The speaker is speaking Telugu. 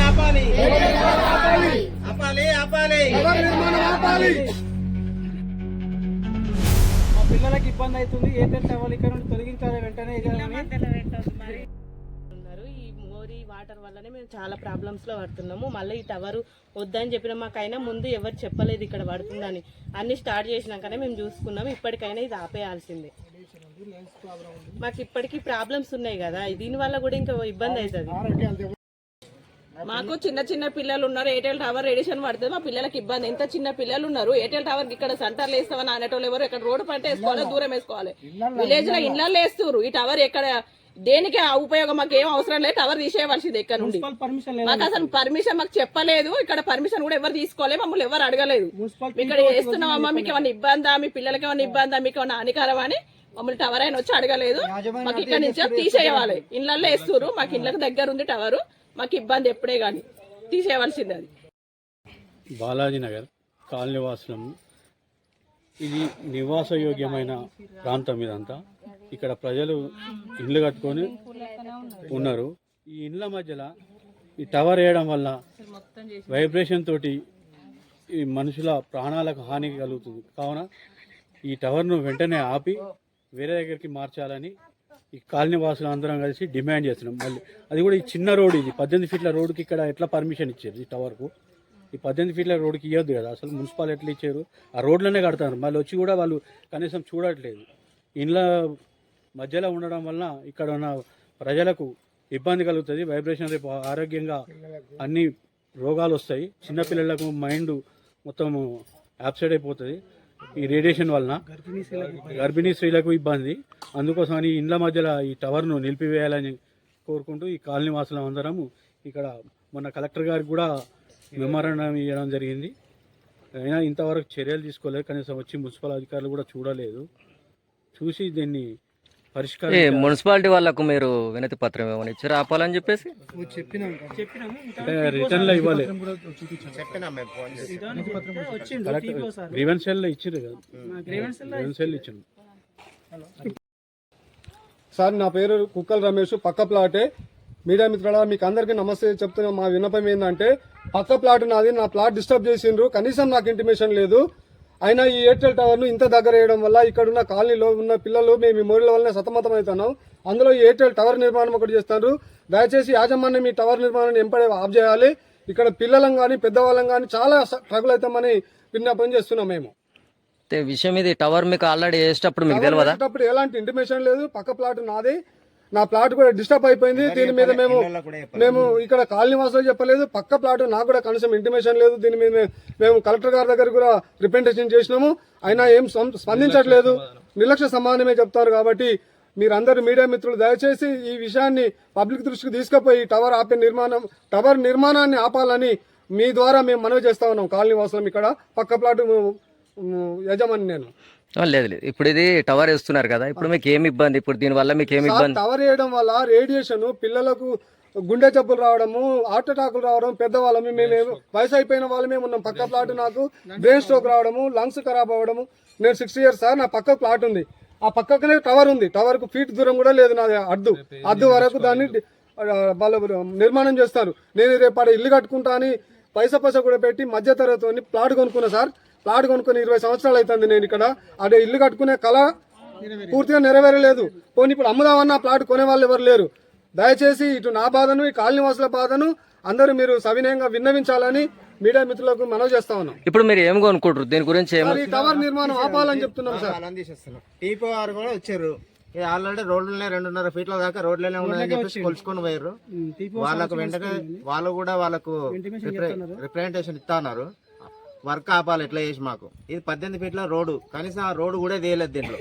ఆపాలి ఆపాలి ఆపాలి ఆపాలి మా పిల్లలకి ఇబ్బంది అవుతుంది ఏదైతే టవర్ ఇక్కడ నుండి తొలగించాలి వెంటనే ఈ మోరీ వాటర్ వల్లనే మేము చాలా ప్రాబ్లమ్స్లో పడుతున్నాము మళ్ళీ ఈ టవర్ వద్దని చెప్పిన మాకైనా ముందు ఎవరు చెప్పలేదు ఇక్కడ పడుతుందని అన్ని స్టార్ట్ చేసినాకనే మేము చూసుకున్నాము ఇప్పటికైనా ఇది ఆపేయాల్సిందే. మాకు ఇప్పటికీ ప్రాబ్లమ్స్ ఉన్నాయి కదా. దీని వల్ల కూడా ఇంకా ఇబ్బంది అవుతుంది. మాకు చిన్న చిన్న పిల్లలు ఉన్నారు. ఎయిర్టెల్ టవర్ రేడియేషన్ పడుతుంది. మా పిల్లలకి ఇబ్బంది. ఎంత చిన్న పిల్లలు ఉన్నారు. ఎయిర్టెల్ టవర్ ఇక్కడ సెంటర్లు వేస్తామని అనేటోళ్ళు ఎవరు ఇక్కడ రోడ్డు పంట వేసుకోవాలి దూరం వేసుకోవాలి. విలేజ్లో ఇళ్ళల్లో. వేస్తున్నారు ఈ టవర్ ఎక్కడ? దేనికి ఆ ఉపయోగం? మాకు ఏం అవసరం లేదు. టవర్ తీసేయవలసింది ఇక్కడ నుండి. మాకు అసలు పర్మిషన్ మాకు చెప్పలేదు. ఇక్కడ పర్మిషన్ కూడా ఎవరు తీసుకోలేదు మమ్మల్ని ఎవరు అడగలేదు. ఇక్కడ వేస్తున్నామమ్మా మీకు ఏమైనా ఇబ్బందా? మీ పిల్లలకి ఏమైనా ఇబ్బందా? మీకు ఏమైనా హానికరమా అని మమ్మల్ని టవర్ అయిన వచ్చి అడగలేదు. మాకు ఇక్కడ నుంచి తీసేయాలి ఇళ్ళల్లో వేస్తున్నారు మాకు ఇళ్ళకి దగ్గర ఉంది టవర్ మాకు ఇబ్బంది ఎప్పుడే గాని. తీసేయవలసింది అది. బాలాజీ నగర్ కాలనీవాసులం ఇది నివాసయోగ్యమైన ప్రాంతం ఇదంతా. ఇక్కడ ప్రజలు ఇల్లు కట్టుకొని ఉన్నారు. ఈ ఇండ్ల మధ్యలో ఈ టవర్ వేయడం వల్ల వైబ్రేషన్ తోటి ఈ మనుషుల ప్రాణాలకు హాని కలుగుతుంది. కావున ఈ టవర్ను వెంటనే ఆపి వేరే దగ్గరికి మార్చాలని ఈ కాలనీ వాసులు అందరం కలిసి డిమాండ్ చేస్తున్నాం. మళ్ళీ అది కూడా ఈ చిన్న రోడ్ ఇది. పద్దెనిమిది ఫీట్ల రోడ్డుకి ఇక్కడ ఎట్లా పర్మిషన్ ఇచ్చారు ఈ టవర్కు ఈ పద్దెనిమిది ఫీట్ల రోడ్కి ఇవ్వద్దు కదా. అసలు మున్సిపాల్ ఎట్లా ఇచ్చారు? ఆ రోడ్లోనే కడతారు. మళ్ళీ వచ్చి కూడా వాళ్ళు కనీసం చూడట్లేదు. ఇండ్ల మధ్యలో ఉండడం వలన ఇక్కడ ఉన్న ప్రజలకు ఇబ్బంది కలుగుతుంది. వైబ్రేషన్ రేపు ఆరోగ్యంగా అన్ని రోగాలు వస్తాయి. చిన్నపిల్లలకు మైండ్ మొత్తం యాప్సైడ్ అయిపోతుంది. ఈ రేడియేషన్ వలన గర్భిణీ స్త్రీలకు ఇబ్బంది. అందుకోసమని ఇండ్ల మధ్యలో ఈ టవర్ను నిలిపివేయాలని కోరుకుంటూ ఈ కాలనీ వాసులం అందరము ఇక్కడ మొన్న కలెక్టర్ గారికి కూడా మెమోరాండం ఇవ్వడం జరిగింది. అయినా ఇంతవరకు చర్యలు తీసుకోలేదు. కనీసం వచ్చి మున్సిపల్ అధికారులు కూడా చూడలేదు. చూసి దీన్ని పరిష్కారం మున్సిపాలిటీ వాళ్ళకు మీరు వినతి పత్రం ఏమైనా ఇచ్చారు? ఆపాలని చెప్పేసి? రిటర్న్లో ఇవ్వాలి. సార్ గ్రీవెన్స్ సెల్ నా పేరు కుక్కల రమేష్ పక్క ప్లాటే. మీడియా మిత్రుల మీకు అందరికీ నమస్తే చెప్తున్నా. మా విన్నపం ఏంటంటే పక్క ప్లాట్ నాది నా ప్లాట్ డిస్టర్బ్ చేసిండ్రు. కనీసం నాకు ఇంటిమేషన్ లేదు. అయినా ఈ ఎయిర్టెల్ టవర్ను ఇంత దగ్గర వేయడం వల్ల ఇక్కడ ఉన్న కాలనీలో ఉన్న పిల్లలు మేము ఈ మోరీల వల్లనే సతమతం అవుతున్నాం. అందులో ఈ ఎయిర్టెల్ టవర్ నిర్మాణం ఒకటి చేస్తున్నారు దయచేసి యాజమాన్యం ఈ టవర్ నిర్మాణాన్ని ఎంపడే ఆఫ్ చేయాలి. ఇక్కడ పిల్లలం కానీ పెద్దవాళ్ళం కానీ చాలా స్ట్రగుల్ అవుతామని విన్నపం చేస్తున్నాం మేము. విషయం ఇది టవర్ మీకు ఆల్రెడీ వేసేటప్పుడు మీకు తెలియదా ఎలాంటి ఇంటిమేషన్ లేదు. పక్క ప్లాట్ నాది. నా ప్లాట్ కూడా డిస్టర్బ్ అయిపోయింది. దీని మీద మేము మేము ఇక్కడ కాలనీ వాసులు చెప్పలేదు. పక్క ప్లాట్ నాకు కూడా కనీసం ఇంటిమేషన్ లేదు. దీని మీద మేము కలెక్టర్ గారి దగ్గర కూడా రిప్రజెంటేషన్ చేసినాము. అయినా ఏం స్పం- స్పందించట్లేదు. నిర్లక్ష్య సమానమే చెప్తారు కాబట్టి మీరందరూ మీడియా మిత్రులు దయచేసి ఈ విషయాన్ని పబ్లిక్ దృష్టికి తీసుకుపోయి టవర్ ఆపే నిర్మాణం టవర్ నిర్మాణాన్ని ఆపాలని మీ ద్వారా మేము మనవి చేస్తా ఉన్నాం కాలనీ వాసులం ఇక్కడ. పక్క ప్లాట్ యజమాని నేను. లేదు లేదు. ఇప్పుడు ఇది టవర్ వేస్తున్నారు కదా ఇప్పుడు మీకు ఏమి ఇబ్బంది? ఇప్పుడు దీని వల్ల మీకు ఏమి ఇబ్బంది? టవర్ వేయడం వల్ల రేడియేషన్ పిల్లలకు గుండె జబ్బులు రావడము హార్ట్ అటాకులు రావడం పెద్దవాళ్ళమి మేము వయసు అయిపోయిన వాళ్ళమే ఉన్నాం. పక్క ప్లాట్ నాకు బ్రెయిన్ స్ట్రోక్ రావడము లంగ్స్ ఖరాబ్ అవ్వడము. నేను సిక్స్ ఇయర్స్ సార్ నా పక్క ప్లాట్ ఉంది. ఆ పక్కనే టవర్ ఉంది. టవర్కు ఫీట్ దూరం కూడా లేదు నాది అడ్డు. అడ్డు వరకు దాన్ని వాళ్ళు నిర్మాణం చేస్తారు. నేను రేపు ఆడ ఇల్లు కట్టుకుంటా అని పైసా పైసా కూడా పెట్టి మధ్య తరగతి ప్లాట్ కొనుక్కున్నా సార్. ప్లాట్ కొనుక్కుని ఇరవై సంవత్సరాలు అవుతుంది నేను ఇక్కడ. అదే ఇల్లు కట్టుకునే కళ పూర్తిగా నెరవేరలేదు. పోనీ ఇప్పుడు అమ్ముదామన్న ప్లాట్ కొనే వాళ్ళు ఎవరు లేరు. దయచేసి ఇటు నా బాధను ఈ కాలనీ వాసుల బాధను అందరూ మీరు సవినయంగా విన్నవించాలని మీడియా మిత్రులకు మనవి చేస్తా ఉన్నాం. ఇప్పుడు మీరు ఏం కొనుక్కుంటారు? దీని గురించి టవర్ నిర్మాణం ఆపాలని చెప్తున్నాం సార్. కూడా వచ్చారు. ఆల్రెడీ రోడ్లనే రెండున్నర ఫీట్ల దాకా రోడ్లనే ఉన్నాయని చెప్పేసి కొలుచుకొని పోయారు. వాళ్ళకు వెంటనే వాళ్ళు కూడా వాళ్ళకు రిప్రజెంటేషన్ ఇస్తా ఉన్నారు వర్క్ ఆపాలి ఎట్లా చేసి మాకు. ఇది పద్దెనిమిది ఫీట్ల రోడ్డు. కనీసం ఆ రోడ్డు కూడా తీయలేదు దీంట్లో.